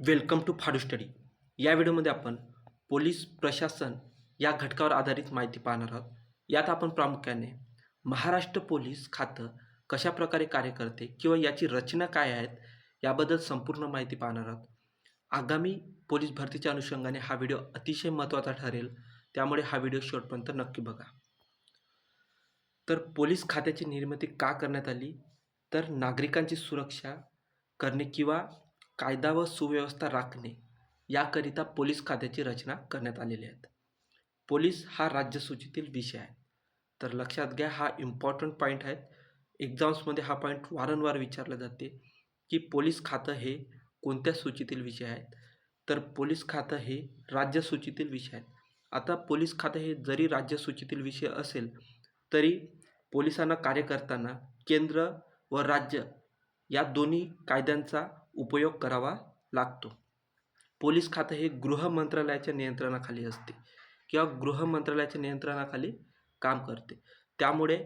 Welcome to फाडू study. या व्हिडिओमध्ये आपण पोलीस प्रशासन या घटकावर आधारित माहिती पाहणार आहोत. यात आपण प्रामुख्याने महाराष्ट्र पोलीस खातं कशा प्रकारे कार्य करते किंवा याची रचना काय आहेत याबद्दल संपूर्ण माहिती पाहणार आहोत. आगामी पोलीस भरतीच्या अनुषंगाने हा व्हिडिओ अतिशय महत्त्वाचा ठरेल. त्यामुळे हा व्हिडिओ शेवटपर्यंत नक्की बघा. तर पोलीस खात्याची निर्मिती का करण्यात आली? तर नागरिकांची सुरक्षा करणे किंवा कायदा व सुव्यवस्था राखणे याकरिता पोलीस खात्याची रचना करण्यात आलेली आहे पोलीस हा राज्यसूचीतील विषय आहे. तर लक्षात घ्या हा इम्पॉर्टंट पॉईंट आहे एक्झाम्समध्ये हा पॉईंट वारंवार विचारला जाते की पोलीस खातं हे कोणत्या सूचीतील विषय आहेत? तर पोलीस खातं हे राज्यसूचीतील विषय आहेत. आता पोलीस खातं हे जरी राज्यसूचीतील विषय असेल तरी पोलिसांना कार्य करताना केंद्र व राज्य या दोन्ही कायद्यांचा उपयोग करावा लागतो. पोलीस खातं हे गृह मंत्रालयाच्या नियंत्रणाखाली असते किंवा गृह मंत्रालयाच्या नियंत्रणाखाली काम करते. त्यामुळे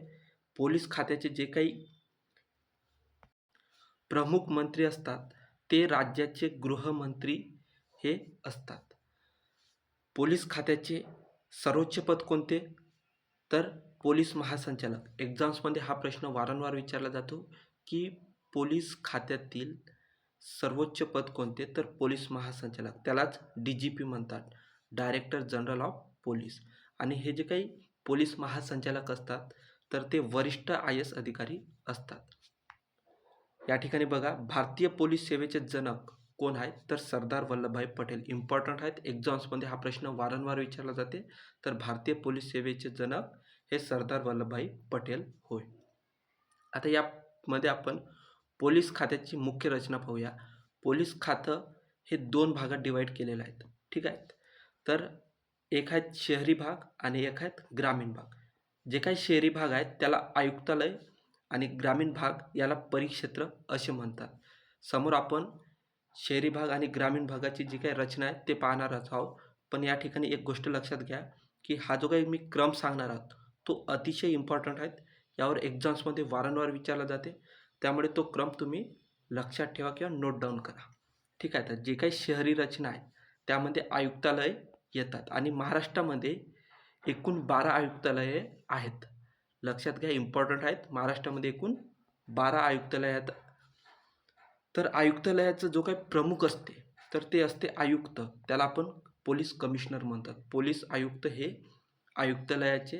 पोलीस खात्याचे जे काही प्रमुख मंत्री असतात ते राज्याचे गृहमंत्री हे असतात. पोलीस खात्याचे सर्वोच्च पद कोणते? तर पोलीस महासंचालक. एक्झाम्समध्ये हा प्रश्न वारंवार विचारला जातो की पोलीस खात्यातील सर्वोच्च पद कोणते? तर पोलीस महासंचालक. त्यालाच डी जी पी म्हणतात. Director general of police. आणि हे जे काही पोलीस महासंचालक असतात तर ते वरिष्ठ आय एस अधिकारी असतात. या ठिकाणी बघा भारतीय पोलीस सेवेचे जनक कोण आहेत? तर सरदार वल्लभभाई पटेल. इम्पॉर्टंट आहेत. एक्झाम्समध्ये हा प्रश्न वारंवार विचारला जाते. तर भारतीय पोलीस सेवेचे जनक हे सरदार वल्लभभाई पटेल होय. आता यामध्ये आपण पोलीस खात्याची मुख्य रचना पाहूया. पोलीस खातं हे दोन भागात डिवाईड केलेलं आहेत. ठीक आहे? तर एक आहेत शहरी भाग आणि एक आहेत ग्रामीण भाग. जे काही शहरी भाग आहेत त्याला आयुक्तालय आणि ग्रामीण भाग याला परिक्षेत्र असे म्हणतात. समोर आपण शहरी भाग आणि ग्रामीण भागाची जी काही रचना आहे ते पाहणारच आहोत. पण या ठिकाणी एक गोष्ट लक्षात घ्या की हा जो काही मी क्रम सांगणार आहोत तो अतिशय इम्पॉर्टंट आहेत. यावर एक्झाम्समध्ये वारंवार विचारला जाते. त्यामुळे तो क्रम तुम्ही लक्षात ठेवा किंवा नोट डाऊन करा. ठीक आहे? तर जे काही शहरी रचना आहे त्यामध्ये आयुक्तालय येतात आणि महाराष्ट्रामध्ये एकूण बारा आयुक्तालये आहेत. लक्षात घ्या इम्पॉर्टंट आहेत. महाराष्ट्रामध्ये एकूण बारा आयुक्तालयात तर आयुक्तालयाचं जो काही प्रमुख असते तर ते असते आयुक्त. त्याला आपण पोलीस कमिशनर म्हणतात. पोलीस आयुक्त हे आयुक्तालयाचे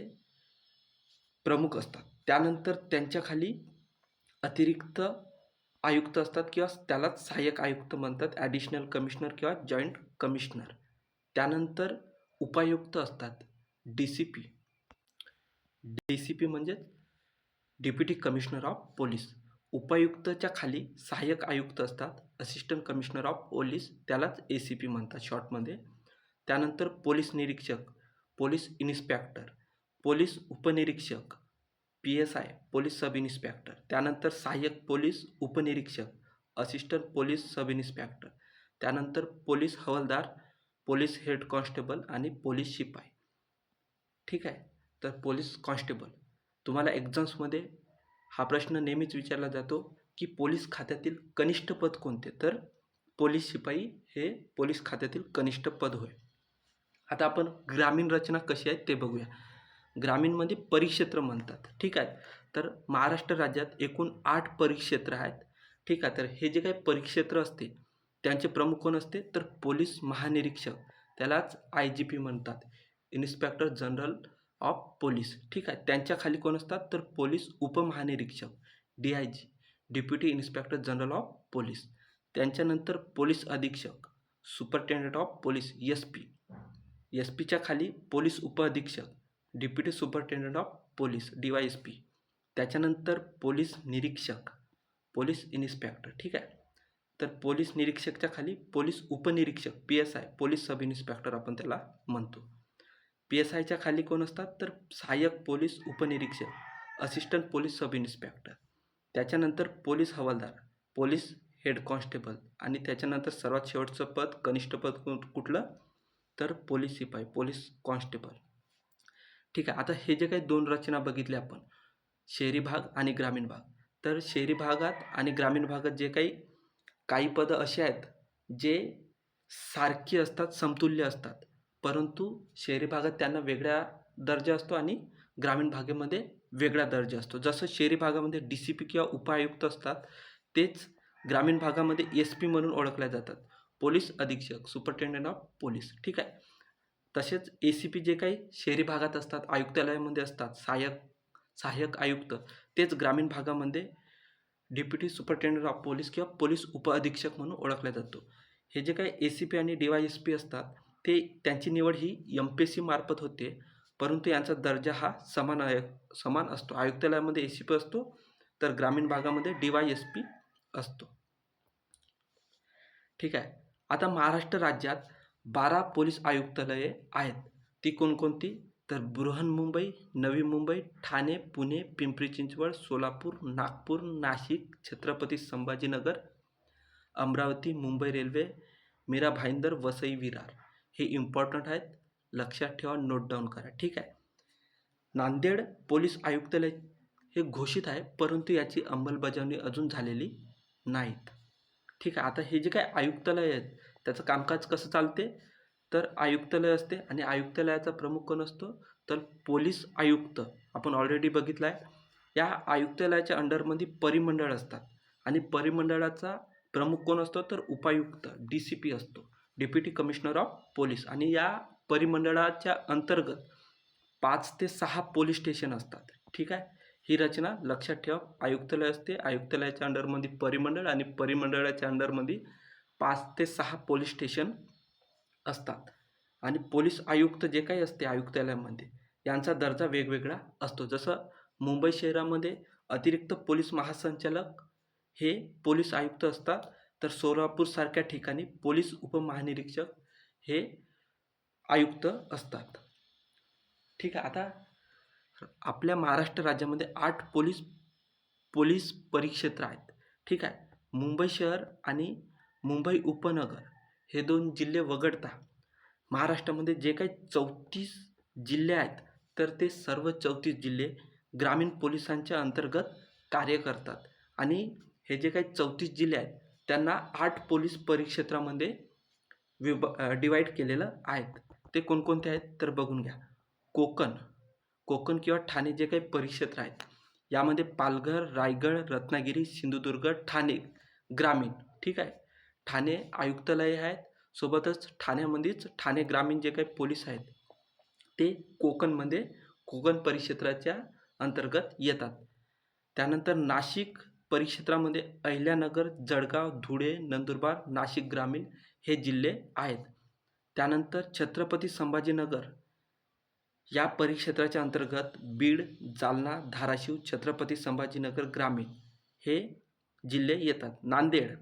प्रमुख असतात. त्यानंतर त्यांच्याखाली अतिरिक्त आयुक्त असतात किंवा त्यालाच सहाय्यक आयुक्त म्हणतात ॲडिशनल कमिशनर किंवा जॉईंट कमिशनर त्यानंतर उपायुक्त असतात D C P D C P म्हणजेच डेप्युटी कमिशनर ऑफ पोलीस उपायुक्तच्या खाली सहाय्यक आयुक्त असतात असिस्टंट कमिशनर ऑफ पोलीस त्यालाच ए सी पी म्हणतात शॉर्टमध्ये त्यानंतर पोलीस निरीक्षक पोलीस इन्स्पेक्टर पोलीस उपनिरीक्षक P S I police sub inspector त्यानंतर सहाय्यक पोलीस उपनिरीक्षक असिस्टंट पोलीस सब इन्स्पेक्टर त्यानंतर पोलीस हवालदार पोलीस हेड कॉन्स्टेबल आणि पोलीस शिपाई. ठीक आहे? तर पोलीस कॉन्स्टेबल. तुम्हाला एक्झाम्समध्ये हा प्रश्न नेहमीच विचारला जातो की पोलीस खात्यातील कनिष्ठ पद कोणते? तर पोलीस शिपाई हे पोलीस खात्यातील कनिष्ठ पद होय. आता आपण ग्रामीण रचना कशी आहे ते बघूया. ग्रामीणमध्ये परिक्षेत्र म्हणतात. ठीक आहे? तर महाराष्ट्र राज्यात एकूण आठ परिक्षेत्र आहेत. ठीक आहे? तर हे जे काही परिक्षेत्र असते त्यांचे प्रमुख कोण असते? तर पोलीस महानिरीक्षक. त्यालाच आय जी पी म्हणतात. इन्स्पेक्टर जनरल ऑफ पोलीस ठीक आहे? त्यांच्या खाली कोण असतात? तर पोलीस उपमहानिरीक्षक D I G deputy inspector general of police त्यांच्यानंतर पोलीस अधीक्षक superintendent of police S P S पीच्या खाली पोलीस उपअधीक्षक deputy superintendent of police D Y S P. त्याच्यानंतर पोलीस निरीक्षक पोलीस इन्स्पेक्टर ठीक आहे? तर पोलीस निरीक्षकच्या खाली पोलीस उपनिरीक्षक P S I police sub inspector आपण त्याला म्हणतो. पी एस आयच्या खाली कोण असतात? तर सहाय्यक पोलीस उपनिरीक्षक असिस्टंट पोलीस सब इन्स्पेक्टर. त्याच्यानंतर पोलीस हवालदार पोलीस हेड कॉन्स्टेबल आणि त्याच्यानंतर सर्वात शेवटचं पद कनिष्ठ पद कुठलं? तर पोलीस शिपाई पोलीस कॉन्स्टेबल. ठीक आहे. आता हे जे काही दोन रचना बघितले आपण शहरी भाग आणि ग्रामीण भाग. तर शहरी भागात आणि ग्रामीण भागात जे काही काही पदं असे आहेत जे सारखी असतात समतुल्य असतात. परंतु शहरी भागात त्यांना वेगळा दर्जा असतो आणि ग्रामीण भागामध्ये वेगळा दर्जा असतो. जसं शहरी भागामध्ये डी सी पी किंवा उपायुक्त असतात तेच ग्रामीण भागामध्ये एस पी म्हणून ओळखल्या जातात. पोलीस अधीक्षक सुपरिटेंडंट ऑफ पोलीस ठीक आहे? तसेच ए सी पी जे काही शहरी भागात असतात आयुक्तालयामध्ये असतात सहाय्यक सहाय्यक आयुक्त तेच ग्रामीण भागामध्ये डेप्युटी सुपरिटेंडंट ऑफ पोलीस किंवा पोलीस उपअधीक्षक म्हणून ओळखला जातो. हे जे काही ए सी पी आणि डी वाय एस पी असतात ते त्यांची निवड ही एम पी एस सी मार्फत होते परंतु यांचा दर्जा हा समान आय समान असतो. आयुक्तालयामध्ये ए सी पी असतो तर ग्रामीण भागामध्ये डी वाय एस पी असतो. ठीक आहे. आता महाराष्ट्र राज्यात बारा पोलीस आयुक्तालये आहेत. ती कोणकोणती? तर बृहन्मुंबई नवी मुंबई ठाणे पुणे पिंपरी चिंचवड सोलापूर नागपूर नाशिक छत्रपती संभाजीनगर अमरावती मुंबई रेल्वे मीरा भाईंदर वसई विरार. हे इम्पॉर्टंट आहेत. लक्षात ठेवा नोट डाऊन करा. ठीक आहे? नांदेड पोलीस आयुक्तालय हे घोषित आहे परंतु याची अंमलबजावणी अजून झालेली नाहीत. ठीक आहे? आता हे जे काय आयुक्तालय आहेत त्याचं कामकाज कसं चालते? तर आयुक्तालय असते आणि आयुक्तालयाचा प्रमुख कोण असतो? तर पोलीस आयुक्त आपण ऑलरेडी बघितलं आहे या आयुक्तालयाच्या अंडरमध्ये परिमंडळ असतात आणि परिमंडळाचा प्रमुख कोण असतो? तर उपायुक्त डी सी पी असतो डेप्युटी कमिशनर ऑफ पोलीस आणि या परिमंडळाच्या अंतर्गत पाच ते सहा पोलीस स्टेशन असतात. ठीक आहे? ही रचना लक्षात ठेवा. आयुक्तालय असते आयुक्तालयाच्या अंडरमध्ये परिमंडळ आणि परिमंडळाच्या अंडरमध्ये पाच ते सहा पोलीस स्टेशन असतात. आणि पोलीस आयुक्त जे काही असते आयुक्तालयामध्ये यांचा दर्जा वेगवेगळा असतो. जसं मुंबई शहरामध्ये अतिरिक्त पोलीस महासंचालक हे पोलीस आयुक्त असतात तर सोलापूरसारख्या ठिकाणी पोलीस उपमहानिरीक्षक हे आयुक्त असतात. ठीक आहे आता आपल्या महाराष्ट्र राज्यामध्ये आठ पोलीस पोलीस परिक्षेत्र आहेत. ठीक आहे मुंबई शहर आणि मुंबई उपनगर हे दोन जिल्हे वगळता महाराष्ट्रामध्ये जे काही चौतीस जिल्हे आहेत तर ते सर्व चौतीस जिल्हे ग्रामीण पोलिसांच्या अंतर्गत कार्य करतात. आणि हे जे काही चौतीस जिल्हे आहेत त्यांना आठ पोलीस परिक्षेत्रामध्ये विभ डिवाईड केलेलं आहेत. ते कोणकोणते आहेत तर बघून घ्या. कोकण. कोकण किंवा ठाणे जे काही परिक्षेत्र आहेत यामध्ये पालघर रायगड रत्नागिरी सिंधुदुर्ग ठाणे ग्रामीण ठीक आहे? ठाणे आयुक्तालय आहेत. सोबतच ठाण्यामध्येच ठाणे ग्रामीण जे काही पोलीस आहेत ते कोकणमध्ये कोकण परिक्षेत्राच्या अंतर्गत येतात. त्यानंतर नाशिक परिक्षेत्रामध्ये अहिल्यानगर जळगाव धुळे नंदुरबार नाशिक ग्रामीण हे जिल्हे आहेत. त्यानंतर छत्रपती संभाजीनगर या परिक्षेत्राच्या अंतर्गत बीड जालना धाराशिव छत्रपती संभाजीनगर ग्रामीण हे जिल्हे येतात. नांदेड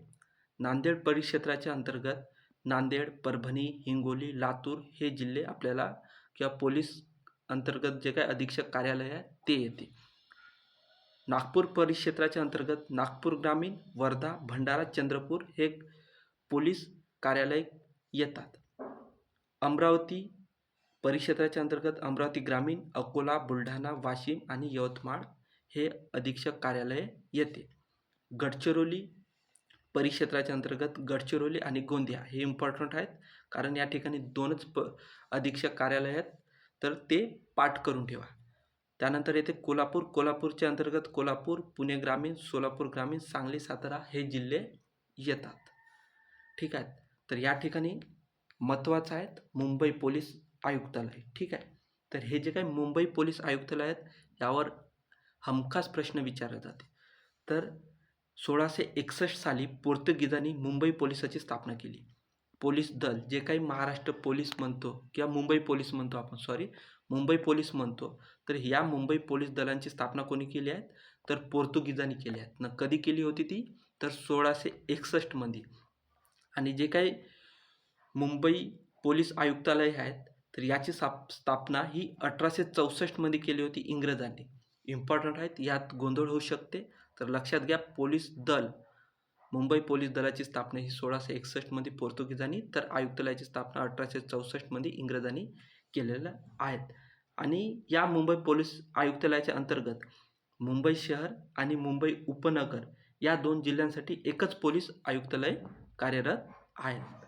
नांदेड परिक्षेत्राच्या अंतर्गत नांदेड परभणी हिंगोली लातूर हे जिल्हे आपल्याला किंवा पोलीस अंतर्गत जे काही अधीक्षक कार्यालय आहे ते येते. नागपूर परिक्षेत्राच्या अंतर्गत नागपूर ग्रामीण वर्धा भंडारा चंद्रपूर हे पोलीस कार्यालय येतात. अमरावती परिक्षेत्राच्या अंतर्गत अमरावती ग्रामीण अकोला बुलढाणा वाशिम आणि यवतमाळ हे अधीक्षक कार्यालय येते. गडचिरोली परिक्षेत्राच्या अंतर्गत गडचिरोली आणि गोंदिया हे इम्पॉर्टंट आहेत. कारण या ठिकाणी दोनच प अधीक्षक कार्यालय आहेत. तर ते पाठ करून ठेवा. त्यानंतर येथे कोल्हापूर कोल्हापूरच्या अंतर्गत कोल्हापूर पुणे ग्रामीण सोलापूर ग्रामीण सांगली सातारा हे जिल्हे येतात. ठीक आहे? तर या ठिकाणी महत्त्वाचं आहेत मुंबई पोलीस आयुक्तालय. ठीक आहे? तर हे जे काही मुंबई पोलीस आयुक्तालय आहेत यावर हमखास प्रश्न विचारले जाते. तर सोळाशे एकसष्ट साली पोर्तुगीजांनी मुंबई पोलिसाची स्थापना केली. पोलीस दल जे काही महाराष्ट्र पोलीस म्हणतो किंवा मुंबई पोलीस म्हणतो आपण सॉरी मुंबई पोलीस म्हणतो तर या मुंबई पोलीस दलांची स्थापना कोणी केली आहे? तर पोर्तुगीजांनी केली आहेत न कधी केली होती ती? तर सोळाशे एकसष्टमध्ये आणि जे काही मुंबई पोलीस आयुक्तालय आहेत तर याची साप स्थापना ही अठराशे चौसष्टमध्ये केली होती इंग्रजांनी. इम्पॉर्टंट आहेत यात गोंधळ होऊ शकते. तर लक्षात घ्या पोलीस दल मुंबई पोलीस दलाची स्थापना ही सोळाशे एकसष्टमध्ये पोर्तुगीजांनी तर आयुक्तालयाची स्थापना अठराशे चौसष्टमध्ये इंग्रजांनी केलेल्या आहेत. आणि या मुंबई पोलीस आयुक्तालयाच्या अंतर्गत मुंबई शहर आणि मुंबई उपनगर या दोन जिल्ह्यांसाठी एकच पोलीस आयुक्तालय कार्यरत आहेत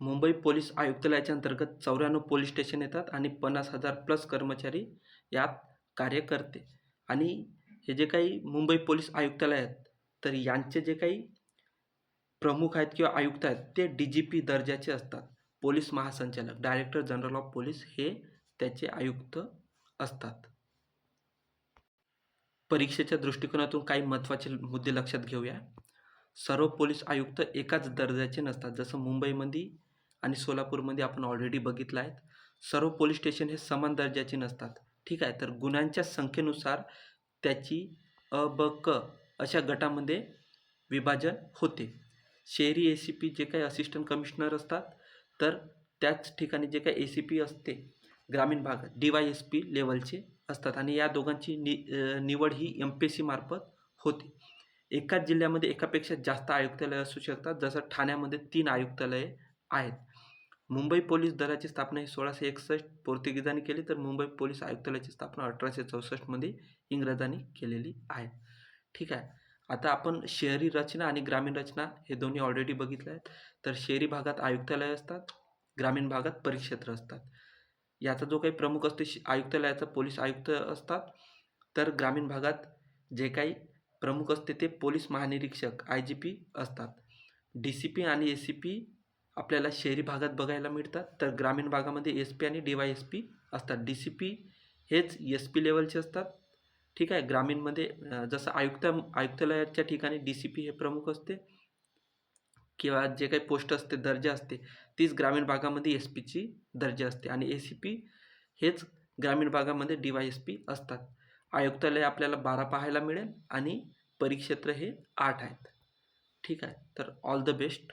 मुंबई पोलीस आयुक्तालयाच्या अंतर्गत चौऱ्याण्णव पोलीस स्टेशन येतात आणि पन्नास हजार प्लस कर्मचारी यात कार्य करते. आणि हे जे काही मुंबई पोलीस आयुक्तालय आहेत तर यांचे जे काही प्रमुख आहेत किंवा आयुक्त आहेत ते डी जी पी दर्जाचे असतात. पोलीस महासंचालक डायरेक्टर जनरल ऑफ पोलीस हे त्याचे आयुक्त असतात. परीक्षेच्या दृष्टिकोनातून काही महत्त्वाचे मुद्दे लक्षात घेऊया. सर्व पोलीस आयुक्त एकाच दर्जाचे नसतात. जसं मुंबईमध्ये आणि सोलापूरमध्ये आपण ऑलरेडी बघितलं आहे. सर्व पोलीस स्टेशन हे समान दर्जाचे नसतात. ठीक आहे? तर गुन्ह्यांच्या संख्येनुसार त्याची अ ब क अशा गटामध्ये विभाजन होते. शहरी ए सी पी जे काही असिस्टंट कमिशनर असतात तर त्याच ठिकाणी जे काही ए सी पी असते ग्रामीण भागात डी वाय एस पी लेवलचे असतात. आणि या दोघांची नि निवड ही एम पी एस सी मार्फत होते. एकाच जिल्ह्यामध्ये एकापेक्षा जास्त आयुक्तालय असू शकतात. जसं ठाण्यामध्ये तीन आयुक्तालये आहेत. मुंबई पोलीस दलाची स्थापना ही सोळाशे एकसष्ट पोर्तुगीजांनी केली तर मुंबई पोलीस आयुक्तालयाची स्थापना अठराशे चौसष्टमध्ये इंग्रजांनी केलेली आहे. ठीक आहे. आता आपण शहरी रचना आणि ग्रामीण रचना हे दोन्ही ऑलरेडी बघितले आहेत. तर शहरी भागात आयुक्तालय असतात ग्रामीण भागात परिक्षेत्र असतात. याचा जो काही प्रमुख असते श- आयुक्तालयाचा पोलीस आयुक्त असतात. तर ग्रामीण भागात जे काही प्रमुख असते ते पोलीस महानिरीक्षक आय जी पी असतात. डी सी पी आणि ए सी पी आपल्याला शहरी भागात बघायला मिळतात. तर ग्रामीण भागामध्ये एस पी आणि डी वाय एस पी असतात. डी सी पी हेच एस पी लेवलचे असतात. ठीक आहे? ग्रामीणमध्ये जसं आयुक्त आयुक्तालयाच्या ठिकाणी डी सी पी हे प्रमुख असते किंवा जे काही पोस्ट असते दर्जा असते तीच ग्रामीण भागामध्ये एस पीची दर्जा असते. आणि ए सी पी हेच ग्रामीण भागामध्ये डी वाय एस पी असतात. आयुक्तालय आपल्याला बारा पाहायला मिळेल आणि परिक्षेत्र हे आठ आहेत. ठीक आहे? तर ऑल द बेस्ट